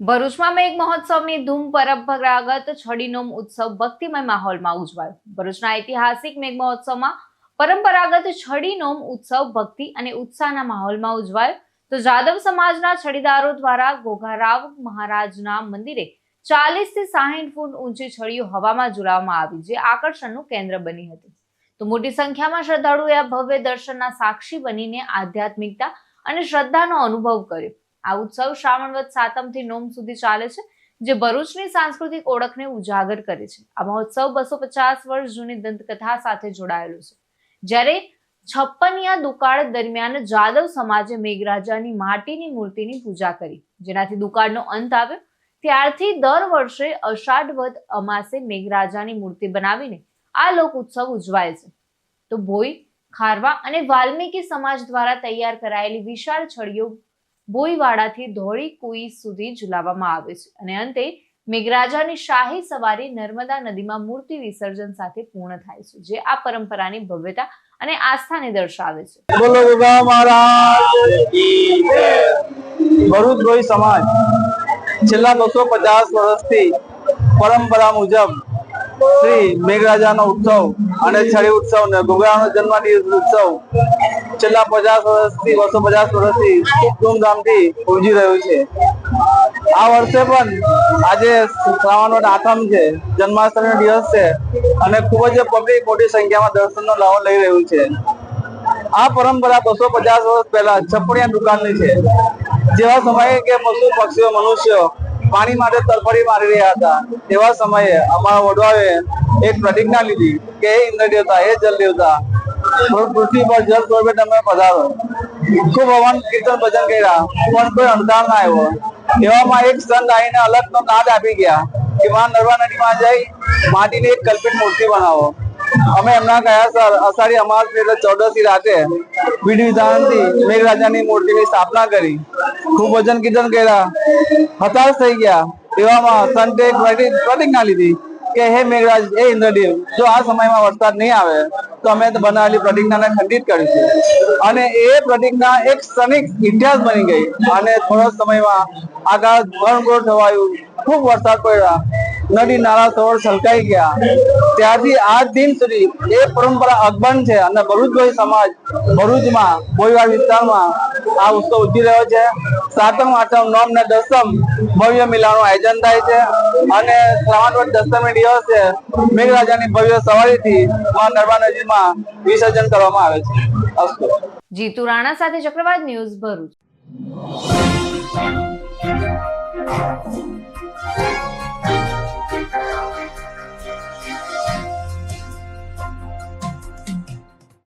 ભરૂચમાં મેઘ મહોત્સવની ધૂમ પરંપરાગત છડીનોમ ઉત્સવ ભક્તિમય માહોલમાં ઉજવાયો. ભરૂચના ઐતિહાસિક મેઘ મહોત્સવમાં પરંપરાગત છડીનોમ ઉત્સવ ભક્તિ અને ઉત્સાહના માહોલમાં ઉજવાયો. તો જાદવ સમાજના છડીદારો દ્વારા ઘોઘારાવ મહારાજના મંદિરે ચાલીસથી સાહીઠ ફૂટ ઊંચી છડીઓ હવામાં ઝુલાવવામાં આવી, જે આકર્ષણનું કેન્દ્ર બની હતી. તો મોટી સંખ્યામાં શ્રદ્ધાળુએ આ ભવ્ય દર્શનના સાક્ષી બનીને આધ્યાત્મિકતા અને શ્રદ્ધાનો અનુભવ કર્યો. આ ઉત્સવ શ્રાવણ વદ સાતમથી નોમ સુધી ચાલે છે, જે ભરૂચની સાંસ્કૃતિક ઓળખને ઉજાગર કરે છે. આ મહોત્સવ બસો પચાસ વર્ષ જૂની દંતકથા સાથે જોડાયેલો છે. જ્યારે છપ્પનિયા દુકાળ દરમિયાન જાદવ સમાજે મેઘરાજાની માટીની મૂર્તિની પૂજા કરી. જેનાથી દુકાળનો અંત આવ્યો. ત્યારથી દર વર્ષે અષાઢ વધ અમાસે મેઘરાજાની મૂર્તિ બનાવીને આ લોક ઉત્સવ ઉજવાય છે. તો ભોઈ, ખારવા અને વાલ્મીકી સમાજ દ્વારા તૈયાર કરાયેલી વિશાળ છડીઓ બોઈવાડાથી ધોળી કુઈ સુધી ઝુલાવવામાં આવે છે. અને અંતે મેઘરાજાની શાહી સવારી નર્મદા નદીમાં મૂર્તિ વિસર્જન સાથે પૂર્ણ થાય છે, જે આ પરંપરાની ભવ્યતા અને આસ્થાને દર્શાવે છે. બોલો સમાજ છેલ્લા બસો પચાસ વર્ષથી પરંપરા મુજબ શ્રી મેઘરાજાનો ઉત્સવ અને છડી ઉત્સવ ને ગોગરાનો જન્મ ઉત્સવ છેલ્લા પચાસ વર્ષથી, બસો પચાસ વર્ષથી ખૂબ ધૂમધામથી ઉજવી રહ્યું છે. આ વર્ષે પણ આજે શ્રાવણનો આઠમ છે, જન્માષ્ટમીનો દિવસ છે અને ખૂબ જ પબ્લિક મોટી સંખ્યામાં દર્શનનો લાવો લઈ રહ્યું છે. આ પરંપરા બસો પચાસ વર્ષ પહેલા છપડિયા દુકાનની છે. જેવા સમયે કે પશુ, પક્ષીઓ, મનુષ્યો પાણી માટે તરફડી મારી રહ્યા હતા, તેવા સમયે અમારા વડવાએ એક પ્રતિજ્ઞા લીધી કે, હે ઇન્દ્ર દેવતા હે જલ દેવતા પૃથ્વી પર જલ સ્વરૂપે તમે પધારો ખૂબ હવન કીર્તન ભજન કર્યા પણ કોઈ અંધાર ના આવ્યો એવામાં એક સંત આવીને અલગ નો નાદ આપી ગયા કે માં નર્મદા નદીમાં જઈ માટીની એક કલ્પિત મૂર્તિ બનાવો અમે એમના કયા સર અષાઢી અમાસ એટલે ચૌદસી રાતે વિધિ વિધાનથી મેઘરાજાની મૂર્તિની સ્થાપના કરી ખૂબ ભજન કીર્તન કર્યા હતાશ થઈ ગયા એવામાં સંતે એક પ્રતિ- પ્રતિજ્ઞા લીધી કે હે મેઘરાજ હે ઇન્દ્રદેવ જો આ સમયમાં વરસાદ નહીં આવે તો બનાવેલી પ્રતિજ્ઞાને ખંડિત કરીશું અને એ પ્રતિજ્ઞા એક ક્ષણિક ઇતિહાસ બની ગઈ. અને થોડા સમયમાં આકાશ ઘનઘોર થવાયું. ખૂબ વરસાદ પડ્યા. નદી નાળા સરોવર છલકાઈ ગયા. ત્યારથી આજ દિન સુધી એ પરંપરા અકબંધ છે અને ભરૂચભાઈ સમાજ ભરૂચમાં બોયવાડ વિસ્તારમાં આ ઉત્સવ ઉજવી રહ્યો છે. સાતમ આઠમ નોમ ને દસમ ભવ્ય મિલાનું આયોજન થાય છે. અને શ્રાવણ વદ દસમી દિવસે મેઘરાજાની ભવ્ય સવારીથી માં નર્મદા નદીમાં વિસર્જન કરવામાં આવે છે. અસ્તુ. જીતુ રાણા સાથે ચક્રવાત ન્યૂઝ ભરૂચ.